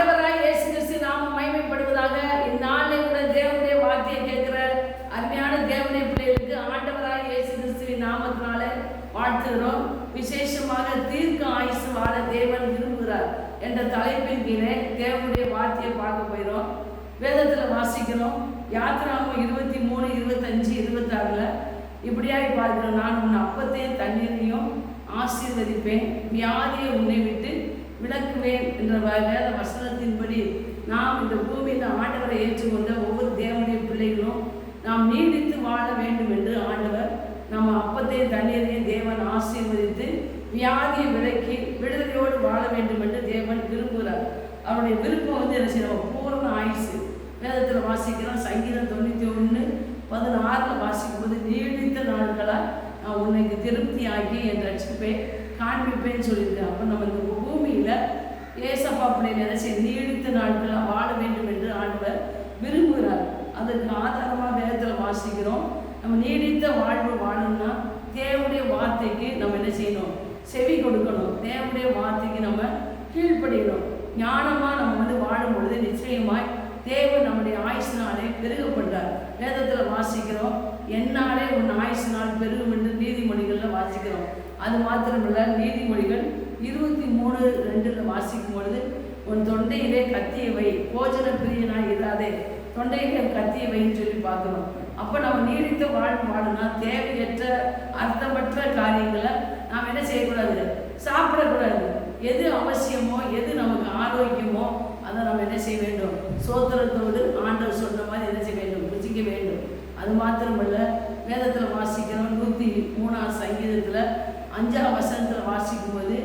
ஆண்டவராய் இயேசு கிறிஸ்து நாம மகிமைப்படுவதாக நாளை கூட தேவனுடைய வார்த்தையை கேட்கிற அருமையான தேவனுடைய பிள்ளைகளுக்கு ஆண்டவராய் இயேசு கிறிஸ்துவின் நாமத்தினால வாழ்த்துகிறோம். விசேஷமாக தீர்க்க ஆயுசு வாழ தேவன் விரும்புகிறார் என்ற தலைப்பின் கீழே தேவனுடைய வார்த்தையை பார்க்க போயிடும் வேதத்தில் வாசிக்கிறோம். யாத்திராவும் இருபத்தி மூணு இருபத்தஞ்சு இருபத்தாறுல இப்படியாய் பார்க்கிறோம் நான் உன் அப்பத்தையும் தண்ணீரையும் ஆசீர்வதிப்பேன். வியாதியை உன்னை விட்டு விளக்குவேன் என்ற வேத வசன சொல்லி நாம் இந்த பூமியில் ஆண்டவரை ஏற்றுக்கொண்ட ஒவ்வொரு தேவனுடைய பிள்ளைகளும் நாம் நீடித்து வாழ வேண்டும் என்று ஆண்டவர் நம்ம அப்பத்தையும் தண்ணீரையும் தேவன் ஆசீர்வதித்து வியாதியை விலக்கி விடுதலையோடு வாழ வேண்டும் என்று தேவன் விரும்புகிறார். அவருடைய விருப்பம் வந்து என்ன செய்யணும்? பூரண ஆயுசு. வேதத்தில் வாசிக்கிறோம் சங்கீதம் தொண்ணூற்றி ஒன்று பதினாறில் வாசிக்கும்போது நீடித்த நாட்களாக நான் உன்னைக்கு திருப்தி ஆகி என் ரட்சிப்பை காண்பிப்பேன்னு சொல்லியிருக்கேன் அப்போ நம்ம இந்த பூமியில் ஏசப்பா பிள்ளைகள் என்ன செய்ய நீடித்த நாட்களில் வாழ வேண்டும் என்று ஆண்டவர் விரும்புகிறார். அதற்கு ஆதாரமாக வேதத்தில் வாசிக்கிறோம். நம்ம நீடித்த வாழ்வு வாழணும்னா தேவனுடைய வார்த்தைக்கு நம்ம என்ன செய்யணும்? செவி கொடுக்கணும். தேவனுடைய வார்த்தைக்கு நம்ம கீழ்ப்படியணும். ஞானமாக நம்ம வந்து வாழும் பொழுது நிச்சயமாய் தேவன் நம்முடைய ஆயுசினாலே பெருகப்படுறார் வேதத்தில் வாசிக்கிறோம். என்னாலே உன் ஆயுசினால் பெருகும் என்று நீதிமொழிகளில் வாசிக்கிறோம். அது மாத்திரமில்ல நீதிமொழிகள் இருபத்தி மூணு ரெண்டில் வாசிக்கும் பொழுது உன் தொண்டையிலே கத்திய வை போஜன பிரியனா இராதே தொண்டையிலே கத்திய வைன்னு சொல்லி பார்க்கணும். அப்போ நம்ம நீடித்த வாழ்வு வாழணும்னா தேவையற்ற அர்த்தமற்ற காரியங்களை நாம் என்ன செய்யக்கூடாது? சாப்பிடக்கூடாது. எது அவசியமோ எது நமக்கு ஆரோக்கியமோ அதை நம்ம என்ன செய்ய வேண்டும்? சோத்திரத்தோடு ஆண்டவர் சொன்ன மாதிரி என்ன செய்ய வேண்டும்? புரிஞ்சிக்க வேண்டும். அது மாத்திரமல்ல வேதத்தில் வாசிக்கிறோம் நூற்றி மூணாம் சங்கீதத்தில் அஞ்சாம் வசனத்தில் வாசிக்கும்போது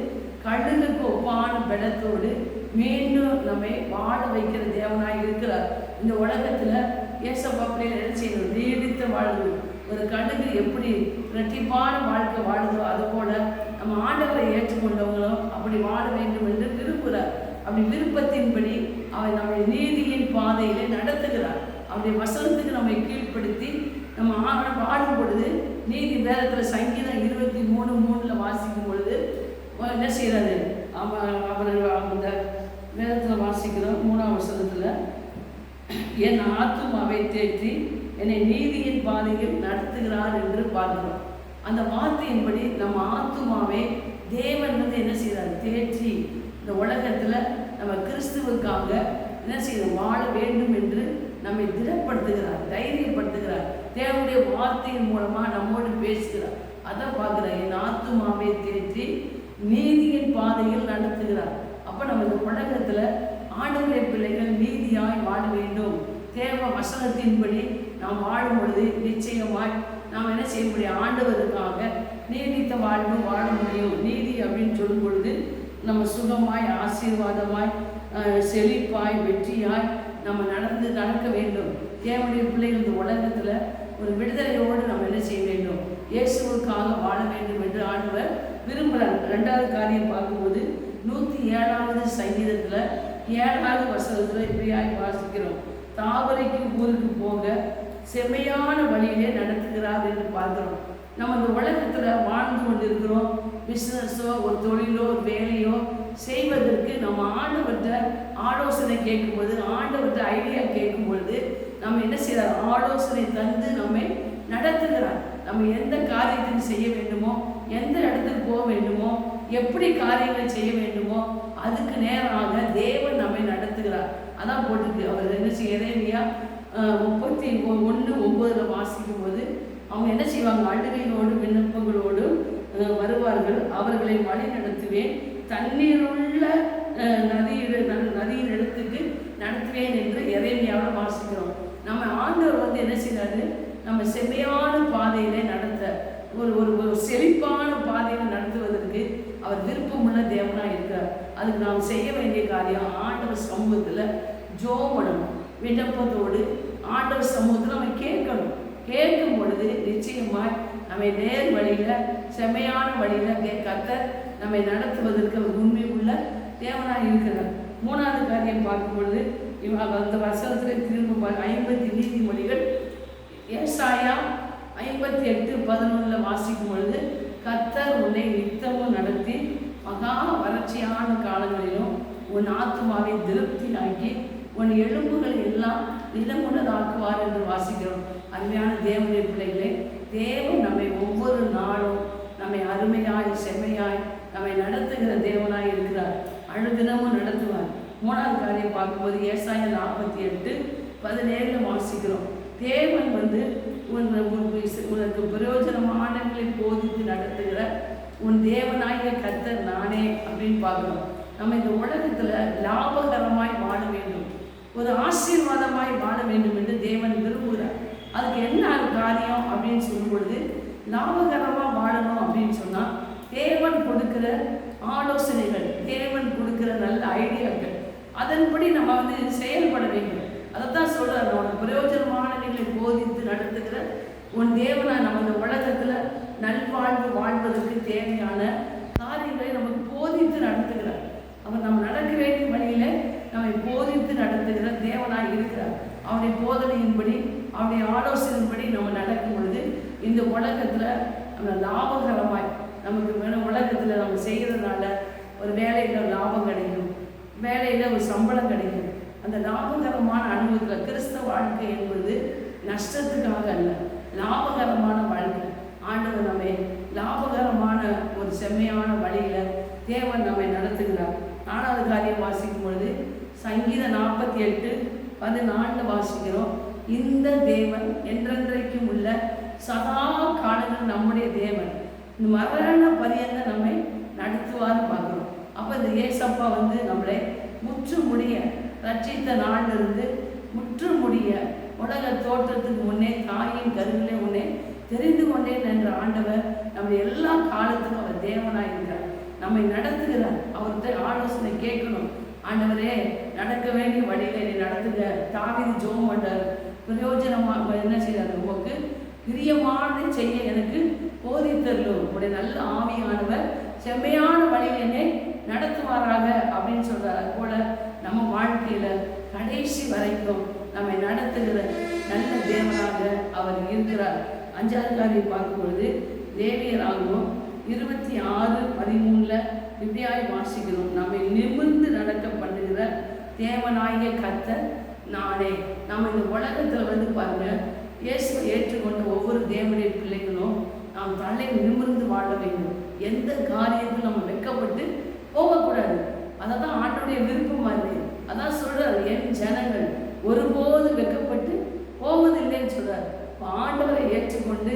கண்ணுக்கு ஒப்பான பலத்தோடு மீண்டும் நம்மை வாழ வைக்கிற தேவனாக இருக்கிறார். இந்த உலகத்தில் ஏசப்பா பிள்ளைகள் என்ன செய்யணும்? நீடித்த வாழ்வு ஒரு கண்ணுக்கு எப்படி இரட்டிப்பான வாழ்க்கை வாழுதோ அதுபோல நம்ம ஆண்டவரை ஏற்றுக்கொண்டவங்களும் அப்படி வாழ வேண்டும் என்று விரும்புகிறார். அப்படி விருப்பத்தின்படி அவர் நம்முடைய நீதியின் பாதையிலே நடத்துகிறார். அவருடைய வசனத்துக்கு நம்மை கீழ்ப்படுத்தி நம்ம ஆ- வாழும் பொழுது நீதி வேதத்தில் சங்கீதம் இருபத்தி மூணு மூணில் வாசிக்கும் என்ன செய்கிறாரு அவன் அவர் அந்த வேதத்தில் வாசிக்கிறோம் மூணாம் வசனத்தில் என் ஆத்துமாவை தேற்றி என்னை நீதியின் பாதையில் நடத்துகிறார் என்று பார்க்கிறோம். அந்த வார்த்தையின்படி நம்ம ஆத்துமாவை தேவன் வந்து என்ன செய்கிறார் தேற்றி இந்த உலகத்தில் நம்ம கிறிஸ்துவுக்காக என்ன செய்யணும் வாழ வேண்டும் என்று நம்மை திடப்படுத்துகிறார் தைரியப்படுத்துகிறார் தேவனுடைய வார்த்தையின் மூலமாக நம்மோடு பேசுகிறார். அதை பார்க்குறார் என் ஆத்துமாவை தேற்றி நீதியின் பாதையில் நடத்துகிறார். அப்போ நமது உலகத்துல உலகத்தில் ஆண்டவருடைய பிள்ளைகள் நீதியாய் வாழ வேண்டும். தேவ வசனத்தின்படி நாம் வாழும் பொழுது நிச்சயமாய் நாம் என்ன செய்ய முடியும்? ஆண்டவருக்காக நீடித்த வாழ்வு வாழ முடியும். நீதி அப்படின்னு சொல்லும் பொழுது நம்ம சுகமாய் ஆசீர்வாதமாய் அஹ், செழிப்பாய் வெற்றியாய் நம்ம நடந்து நடக்க வேண்டும். தேவனுடைய பிள்ளைகள் இந்த உலகத்தில் ஒரு விடுதலையோடு நம்ம என்ன செய்ய வேண்டும்? இயேசுவுக்காக வாழ வேண்டும். ரெண்டாவது காரியம் பார்க்கும்போது நூற்றி ஏழாவது சங்கீதத்தில் ஏழாவது வசனத்தில் இப்படியாய் வாசிக்கிறோம். தாவரைக்கு ஊருக்கு போக செம்மையான வழியிலே நடத்துகிறார் என்று பார்க்குறோம். நம்ம இந்த உலகத்தில் வாழ்ந்து கொண்டிருக்கிறோம். பிஸ்னஸோ ஒரு தொழிலோ ஒரு வேலையோ செய்வதற்கு நம்ம ஆண்டவர்கிட்ட ஆலோசனை கேட்கும்போது ஆண்டவர்கிட்ட ஐடியா கேட்கும்பொழுது நம்ம என்ன செய்கிறார் ஆலோசனை தந்து நம்மை நடத்துகிறார். நம்ம எந்த காரியத்தையும் செய்ய வேண்டுமோ எந்த இடத்துக்கு போக வேண்டுமோ எப்படி காரியங்களை செய்ய வேண்டுமோ அதுக்கு நேராக தேவன் நம்மை நடத்துகிறார். அதான் போட்டிருக்கு. அவர் என்ன செய்யறேனியா முப்பத்தி ஒன்று ஒன்பதுல வாசிக்கும் போது அவங்க என்ன செய்வாங்க? அழுகையோடு விண்ணப்பங்களோடு வருவார்கள். அவர்களை வழி நடத்துவேன். தண்ணீருள்ள அஹ், நதியிட நதியின் இடத்துக்கு நடத்துவேன் என்று இறைமையாக வாசிக்கிறோம். நம்ம ஆண்டவர் வந்து என்ன செய்றாரு? நம்ம செம்மையான பாதையிலே நடத்த ஒரு ஒரு அவர் விருப்பமுள்ள தேவனாக இருக்கிறார். அதுக்கு நாம் செய்ய வேண்டிய காரியம் ஆண்டவர் சமூகத்தில் ஜோமனம் விண்ணப்பத்தோடு ஆண்டவர் சமூகத்தில் நம்ம கேட்கணும். கேட்கும் பொழுது நிச்சயமாய் நம்மை நேர் வழியில் செம்மையான வழியில் கத்த நம்மை நடத்துவதற்கு அவர் உண்மை உள்ள தேவனாக இருக்கிறார். மூணாவது காரியம் பார்க்கும் பொழுது இவங்க அந்த வசனத்தில் திரும்ப ஐம்பத்தி நீதிமொழிகள் ஏசாயா ஐம்பத்தி எட்டு பதினொன்றில் வாசிக்கும் பொழுது கத்தர் உன்னை நித்தமும் நடத்தி மகா வறட்சியான காலங்களிலும் உன் ஆத்மாவை திருப்தியாக்கி உன் எலும்புகள் எல்லாம் நிலமுள்ளதாக்குவார் என்று வாசிக்கிறோம். அருமையான தேவனுடைய பிள்ளைகளை தேவன் நம்மை ஒவ்வொரு நாளும் நம்மை அருமையாய் செம்மையாய் நம்மை நடத்துகிற தேவனாய் இருக்கிறார். அழுதினமும் நடத்துவார். மூணாவது காரியம் பார்க்கும்போது ஏசாயம் நாற்பத்தி எட்டு பதினேழு வாசிக்கிறோம். தேவன் வந்து உன் உனக்கு பிரயோஜனமானங்களை போதித்து நடத்துகிற உன் தேவனாகிய கர்த்தர் நானே அப்படின்னு பார்க்குறோம் நம்ம இந்த உலகத்துல லாபகரமாய் வாழ வேண்டும். ஒரு ஆசீர்வாதமாய் வாழ வேண்டும் என்று தேவன் விரும்புகிறார். அதுக்கு என்ன காரியம் அப்படின்னு சொல்லும் பொழுது லாபகரமாக வாழணும் அப்படின்னு சொன்னால் தேவன் கொடுக்கிற ஆலோசனைகள் தேவன் கொடுக்கிற நல்ல ஐடியாக்கள் அதன்படி நம்ம வந்து செயல்பட வேண்டும். அதைத்தான் சொல்கிறார் உனக்கு பிரயோஜனமானவைகளை போதித்து நடத்துகிற உன் தேவனை நம்ம இந்த உலகத்துல நல்வாழ்வு வாழ்வதற்கு தேவையான காரியங்களை நமக்கு போதித்து நடத்துகிறார். அவர் நம்ம நடக்க வேண்டிய வழியில நம்மை போதித்து நடத்துகிற தேவனாக இருக்கிறார். அவருடைய போதனையின்படி அவருடைய ஆலோசனையின்படி நம்ம நடக்கும் பொழுது இந்த உலகத்தில் நம்ம லாபகரமாய் நமக்கு வேணும். உலகத்தில் நம்ம செய்கிறதுனால ஒரு வேலையில் லாபம் கிடைக்கும். வேலையில் ஒரு சம்பளம் கிடைக்கும். அந்த லாபகரமான அனுபவத்தில் கிறிஸ்தவ வாழ்க்கை என்பது நஷ்டத்துக்காக அல்ல லாபகரமான வாழ்க்கை. ஆண்டவர் நம்மை லாபகரமான ஒரு செம்மையான வழியில் தேவன் நம்மை நடத்துகிறார். நாலாவது காரியம் வாசிக்கும் பொழுது சங்கீத நாற்பத்தி எட்டு பதினாலில் வாசிக்கிறோம். இந்த தேவன் என்றென்றைக்கும் உள்ள சதா காலங்கள் நம்முடைய தேவன். இந்த மரண பரியந்த நம்மை நடத்துவார்னு பார்க்குறோம். அப்போ இந்த ஏசப்பா வந்து நம்மளை முற்று முடிய ரட்சித்த நாளிலிருந்து முற்று முடிய உலக தோற்றத்துக்கு முன்னே தாயின் கருவிலே முன்னே தெரிந்து கொண்டேன் என்ற ஆண்டவர் நம்ம எல்லா காலத்துக்கும் அவர் தேவனாய் இருக்கிறார். நம்மை நடத்துகிறார். அவர்கிட்ட ஆலோசனை கேட்கணும். ஆண்டவரே நடக்க வேண்டிய வழியில நீ நடத்துங்க. தாவிது ஜோம் பண்ணார் பிரயோஜனமாக என்ன செய்யறாரு உமக்கு பிரியமானதை செய்ய எனக்கு போதித்தரலும் உடைய நல்ல ஆவியானவர் செம்மையான வழியில் என்னை நடத்துவாராக அப்படின்னு சொல்றார். அது போல நம்ம வாழ்க்கையில கடைசி வரைக்கும் நம்மை நடத்துகிற நல்ல தேவனாக அவர் இருக்கிறார். அஞ்சாவது காரியம் பார்க்கும் பொழுது லேவியராகவும் இருபத்தி ஆறு பதிமூணுல இப்படியாய் வாசிக்கிறோம். நம்மை நிமிர்ந்து நடக்க பண்ணுகிற தேவனாகிய கர்த்தர் நானே. நம்ம இந்த உலகத்துல வந்து பாருங்க இயேசுவை ஏற்றுக்கொண்ட ஒவ்வொரு தேவனுடைய பிள்ளைகளும் நாம் தலை நிமிர்ந்து வாழ வேண்டும். எந்த காரியத்தையும் நம்ம வெட்கப்பட்டு போகக்கூடாது. அதை தான் ஆண்டுடைய விருப்பமா இருக்கு. அதான் சொல்றாரு என் ஜனங்கள் ஒருபோது வெட்கப்பட்டு போவதில்லைன்னு சொல்றாரு. இப்போ ஆண்டவரை ஏற்றுக்கொண்டு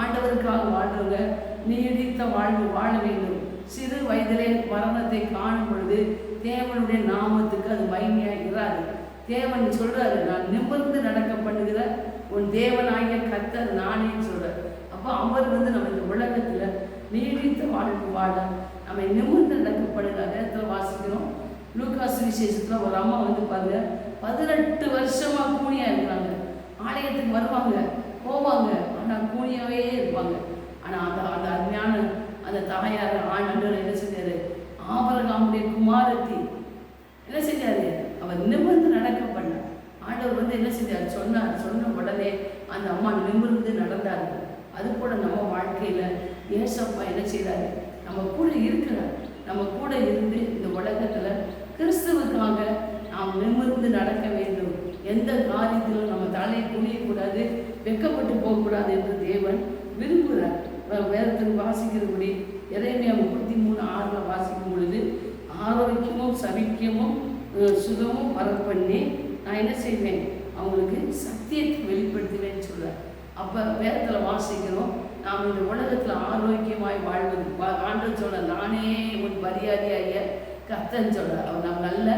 ஆண்டவருக்காக வாழ்றவங்க நீடித்த வாழ்வு வாழ வேண்டும். சிறு வயதிலே மரணத்தை காணும் பொழுது தேவனுடைய நாமத்துக்கு அது மகிமையா இராது தேவன் சொல்றாரு நான் நிமிர்ந்து நடக்க பண்ணுகிற உன் தேவனாகிய கத்தர் நானே சொல்றாரு. அப்போ அவர் வந்து நம்ம இந்த உலகத்துல நீடித்த வாழ்வு வாழ நம்ம நிமிர்ந்து நடக்கப்படுகிற நேரத்தில் வாசிக்கிறோம். லூகாஸ் விசேஷத்தில் ஒரு அம்மா வந்து பாருங்க பதினெட்டு வருஷமாக கூனியா இருக்கிறாங்க. ஆலயத்துக்கு வருவாங்க போவாங்க. ஆனால் கூனியாவே இருப்பாங்க. ஆனால் அந்த அந்த அருமையான அந்த தாயார் ஆண்டவர் என்ன செஞ்சார்? ஆபரகாமுடைய குமாரத்தி என்ன செஞ்சாரு? அவர் நிமிர்ந்து நடக்க பண்ணார் ஆண்டவர் வந்து என்ன செஞ்சார்? சொன்னார். சொன்ன உடனே அந்த அம்மா நிமிர்ந்து நடந்தார் அது கூட நம்ம வாழ்க்கையில் ஏசப்பா என்ன செய்கிறாரு நம்ம கூட இருக்கிறார். நம்ம கூட இருந்து இந்த உலகத்தில் கிறிஸ்துவுக்காக நாம் நிமிர்ந்து நடக்க வேண்டும். எந்த காரியத்திலும் நம்ம தலையை குனியக்கூடாது வெட்கப்பட்டு போகக்கூடாது என்று தேவன் விரும்புகிறார். வேதத்தில் வாசிக்கிறபடி இறைமையா முப்பத்தி மூணு ஆறில் வாசிக்கும் பொழுது ஆரோக்கியமும் சபிக்கியமும் அஹ், சுகமும் பண்ணி நான் என்ன செய்வேன்? அவங்களுக்கு சத்தியத்தை வெளிப்படுத்துவேன்னு சொல்றார். அப்போ வேதத்தில் வாசிக்கிறோம் நாம் இந்த உலகத்தில் ஆரோக்கியமாய் வாழ்வது வா- சொல்ல நானே உன் மரியாதையாக கத்தன்னு சொல்கிறார் அவர் நம்ம நல்ல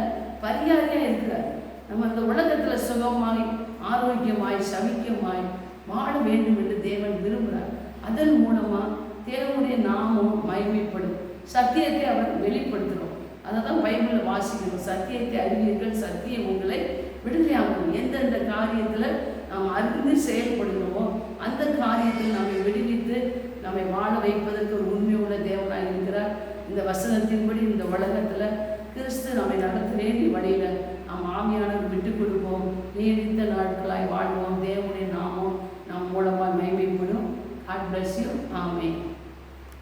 பரியாரியாக இருக்கிறார். நம்ம இந்த உலகத்தில் சுகமாய் ஆரோக்கியமாய் சவிக்கமாய் வாழ வேண்டும் என்று தேவன் விரும்புகிறார் அதன் மூலமாக தேவனுடைய நாமம் மயமைப்படும் சத்தியத்தை அவர் வெளிப்படுத்துகிறோம். அதை தான் பைபிளில் வாசிக்கணும் சத்தியத்தை அறிவீர்கள் சத்தியம் உங்களை விடுதலையாகும் எந்தெந்த காரியத்தில் நாம் அறிந்து செயல்படுகிறோமோ அந்த கா நம்மை விடுவித்து நம்மை வாழ வைப்பதற்கு ஒரு உண்மையுள்ள தேவனாய் இருக்கிறார் இந்த வசனத்தின்படி இந்த உலகத்துல கிறிஸ்து நம்மை நடத்த வேண்டிய வழியில